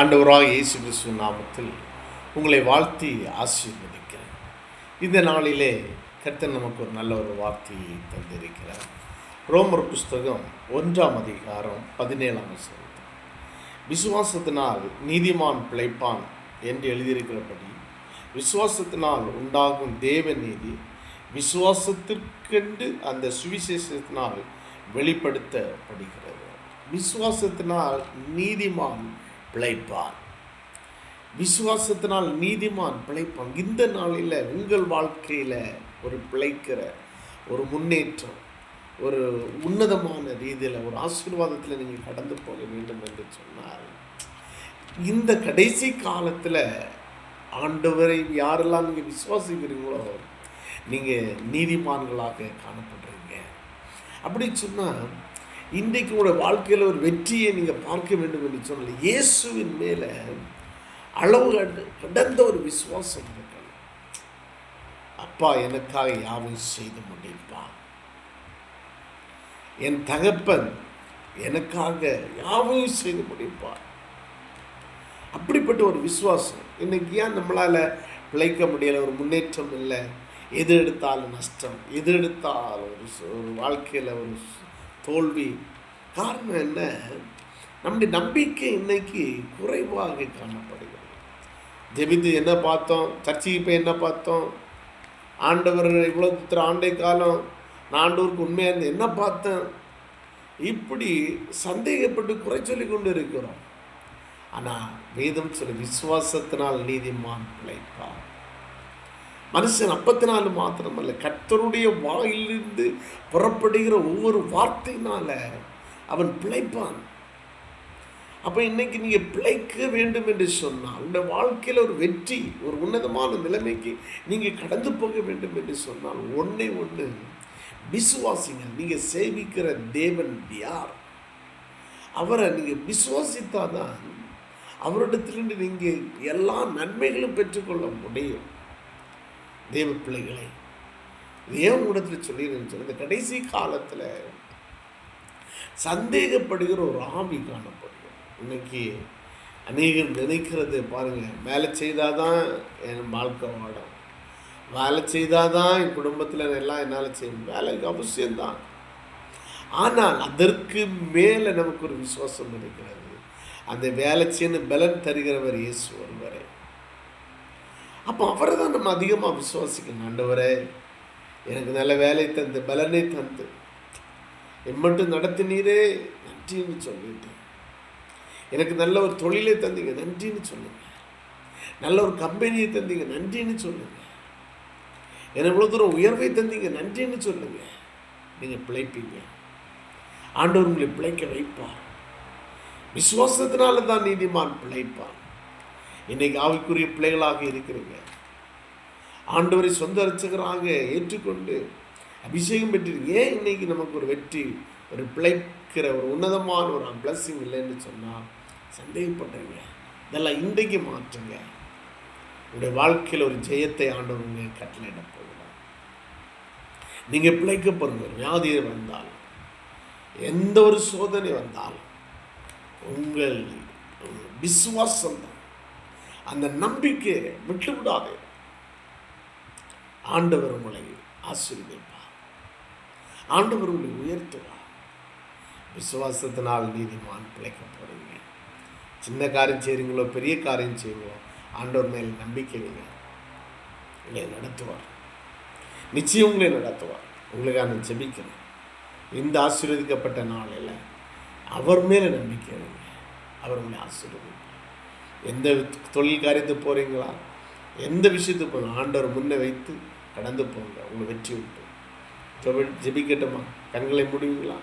ஆண்டவராக இயேசு கிறிஸ்துவ நாமத்தில் உங்களை வாழ்த்தி ஆசீர்வதிக்கிறேன். இந்த நாளிலே கர்த்தன் நமக்கு ஒரு நல்ல ஒரு வார்த்தையை தந்திருக்கிறார். ரோமர் புஸ்தகம் ஒன்றாம் அதிகாரம் பதினேழாம் வசனம் விசுவாசத்தினால் நீதிமான் பிழைப்பான் என்று எழுதியிருக்கிறபடி விசுவாசத்தினால் உண்டாகும் தேவ நீதி விசுவாசத்திற்கென்று அந்த சுவிசேஷத்தினால் வெளிப்படுத்தப்படுகிறது. விசுவாசத்தினால் நீதிமான் பிழைப்பான் விசுவாசத்தினால் நீதிமான் பிழைப்பான். இந்த நாளில் உங்கள் வாழ்க்கையில் ஒரு பிழைக்கிற ஒரு முன்னேற்றம் ஒரு உன்னதமான ரீதியில் ஒரு ஆசீர்வாதத்தில் நீங்கள் கடந்து போக வேண்டும் என்று சொன்னால் இந்த கடைசி காலத்தில் ஆண்டவரை யாரெல்லாம் நீங்கள் விசுவாசிக்கிறீங்களோ நீங்கள் நீதிமான்களாக காணப்படுறீங்க. அப்படி சொன்னால் இன்றைக்கு உங்களோட வாழ்க்கையில் ஒரு வெற்றியை நீங்கள் பார்க்க வேண்டும் என்று சொன்னால் இயேசுவின் மேலே அளவு கடந்த ஒரு விசுவாசம் இருக்கணும் அப்பா எனக்காக யாவும் செய்து முடிப்பான் என் தகப்பன் எனக்காக யாவையும் செய்து முடிப்பார் அப்படிப்பட்ட ஒரு விசுவாசம். இன்னைக்கு ஏன் நம்மளால் பிழைக்க முடியல? ஒரு முன்னேற்றம் இல்லை. எது எடுத்தாலும் நஷ்டம். எது எடுத்தாலும் ஒரு ஒரு வாழ்க்கையில் ஒரு தோல்வி. காரணம் என்ன? நம்முடைய நம்பிக்கை இன்னைக்கு குறைவாக காணப்படுகிறது. ஜெபித்து என்ன பார்த்தோம்? சர்ச்சைக்கு போய் என்ன பார்த்தோம்? ஆண்டவர் இவ்வளோ இத்தனை ஆண்டை காலம் நான் ஆண்டவருக்கு உண்மையாக இருந்து என்ன பார்த்தேன்? இப்படி சந்தேகப்பட்டு குறை சொல்லி கொண்டு இருக்கிறோம். ஆனால் வேதம் சொல்லி விசுவாசத்தினால் நீதிமான் பிழைப்பான் மனுஷன் அப்பத்தினால மாத்திரமல்ல கர்த்தருடைய வாயிலிருந்து புறப்படுகிற ஒவ்வொரு வார்த்தையினால அவன் பிழைப்பான். அப்போ இன்னைக்கு நீங்கள் பிழைக்க வேண்டும் என்று சொன்னால் உங்கள் வாழ்க்கையில் ஒரு வெற்றி ஒரு உன்னதமான நிலைமைக்கு நீங்கள் கடந்து போக வேண்டும் என்று சொன்னால் ஒன்றே ஒன்று விசுவாசிங்கள் நீங்கள் சேவிக்கிற தேவன் யார்? அவரை நீங்கள் விசுவாசித்தாதான் அவரிடத்திலிருந்து நீங்கள் எல்லா நன்மைகளும் பெற்றுக்கொள்ள முடியும். தேவ பிள்ளைகளை. இது ஏன் உங்களிடத்தில் சொல்லிடுன்னு இந்த கடைசி காலத்தில் சந்தேகப்படுகிற ஒரு ஆவி காணப்படுகிறது. இன்னைக்கு அநேகர் நினைக்கிறது பாருங்கள் வேலை செய்தால் தான் என் வாழ்க்கை வாடும் வேலை செய்தால் தான் என் குடும்பத்தில் எல்லாம் என்னால் செய்யும் வேலைக்கு அவசியம்தான். ஆனால் அதற்கு மேலே நமக்கு ஒரு விசுவாசம் இருக்கிறது. அந்த வேலை செய்யணும் பலன் தருகிறவர் இயேசு ஒருவரை. அப்போ அவரை தான் நம்ம அதிகமாக விசுவாசிக்கணும் ஆண்டவரே. எனக்கு நல்ல வேலை தந்து பலனை தந்து. எம்மட்டும் நடத்தினீரே நன்றின்னு சொல்லிட்டு. எனக்கு நல்ல ஒரு தொழிலை தந்தீங்க நன்றின்னு சொல்லுங்க. நல்ல ஒரு கம்பெனியை தந்தீங்க நன்றின்னு சொல்லுங்க. எனக்கு இவ்வளோ தூரம் உயர்வை தந்தீங்க நன்றின்னு சொல்லுங்க. நீங்கள் பிழைப்பீங்க. ஆண்டவர் உங்களை பிழைக்க வைப்பார். விசுவாசத்தினால தான் நீதிமான் பிழைப்பான் இன்னைக்கு ஆவிக்குரிய பிள்ளைகளாக இருக்கிறீங்க. ஆண்டவரை சொந்த அர்ச்சகராக ஏற்றுக்கொண்டு அபிஷேகம் பெற்றிருக்கு ஏன் இன்னைக்கு நமக்கு ஒரு வெற்றி ஒரு பிழைக்கிற ஒரு உன்னதமான ஒரு பிளஸ்ஸிங் இல்லைன்னு சொன்னால் சந்தேகப்படுறீங்க. இதெல்லாம் இன்றைக்கு மாற்றுங்க. உங்களுடைய வாழ்க்கையில் ஒரு ஜெயத்தை ஆண்டவங்க கட்டளையிட போகலாம் நீங்கள் பிழைக்க போகிற வியாதி வந்தால் எந்த ஒரு சோதனை வந்தால் உங்கள் விசுவாசம் தான். அந்த நம்பிக்கையை விட்டுவிடாது ஆண்டவர் உங்களை ஆசீர்வதிப்பார். ஆண்டவர் உங்களை உயர்த்துவார். விசுவாசத்தினால் நீதிமான் பிழைக்க போகிறீங்க சின்ன காரியம் செய்கிறீங்களோ பெரிய காரியம் செய்வீங்களோ ஆண்டவர் மேல் நம்பிக்கை வைங்க. உங்களை நடத்துவார். நிச்சயம் உங்களை நடத்துவார். உங்களுக்காக நான் ஜெபிக்கிறேன். இந்த ஆசீர்வதிக்கப்பட்ட நாளில் அவர் மேலே நம்பிக்கை வைங்க. அவர் உங்களை ஆசீர்வதிப்பார். எந்த தொழில் காரியத்துக்கு போகிறீங்களா எந்த விஷயத்துக்கு போகணும் ஆண்டவர் முன்னே வைத்து கடந்து போங்க. உங்களை வெற்றி விட்டு ஜெபிக்கட்டுமா? கண்களை முடியுங்களா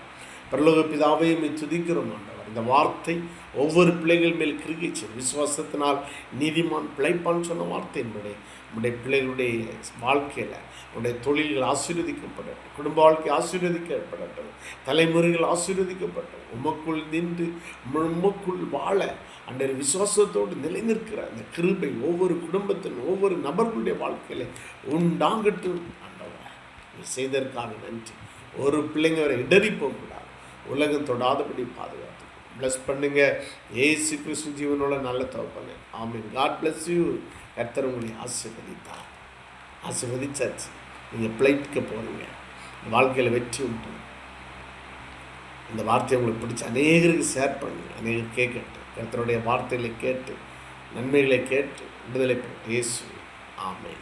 பரலோக பிதாவையும் துதிக்கிறோம் ஆண்டவர். இந்த வார்த்தை ஒவ்வொரு பிள்ளைகள் மேல் கிருகிச்சு விசுவாசத்தினால் நீதிமான் பிழைப்பான் சொன்ன வார்த்தை என்னுடைய உடைய பிள்ளைகளுடைய வாழ்க்கையில் உடைய தொழில்கள் ஆசீர்வதிக்கப்படட்டும். குடும்ப வாழ்க்கை ஆசீர்வதிக்கப்படட்டும். தலைமுறைகள் ஆசீர்வதிக்கப்பட்டது உமக்குள் நின்று உமக்குள் வாழ அன்றைய விசுவாசத்தோடு நிலைநிற்கிற அந்த கிருபை ஒவ்வொரு குடும்பத்தின் ஒவ்வொரு நபர்களுடைய வாழ்க்கையில் உண்டாங்கட்டும் ஆண்டவர். செய்ததற்காக நன்றி. ஒரு பிள்ளைங்க வரை இடறி போகக்கூடாது. உலகம் தொடாதபடி பாதுகாத்து. ப்ளஸ் பண்ணுங்க. ஏசு கிறிஸ்து ஜீவனோட நல்ல தகப்பனே. ஆமீன். காட் பிளஸ் யூ கர்த்தர் உங்களை ஆசிர்வதித்தார். ஆசிர்வதிச்சாச்சு. நீங்கள் பிளைட்டுக்கு போகிறீங்க வாழ்க்கையில் வெற்றி உண்டு. இந்த வார்த்தையை உங்களுக்கு பிடிச்ச அநேகருக்கு ஷேர் பண்ணுங்க. அநேகர் கேட்கட்டும். கர்த்தருடைய வார்த்தைகளை கேட்டு நன்மைகளை கேட்டு விடுதலை பெற்று இயேசு ஆமென்.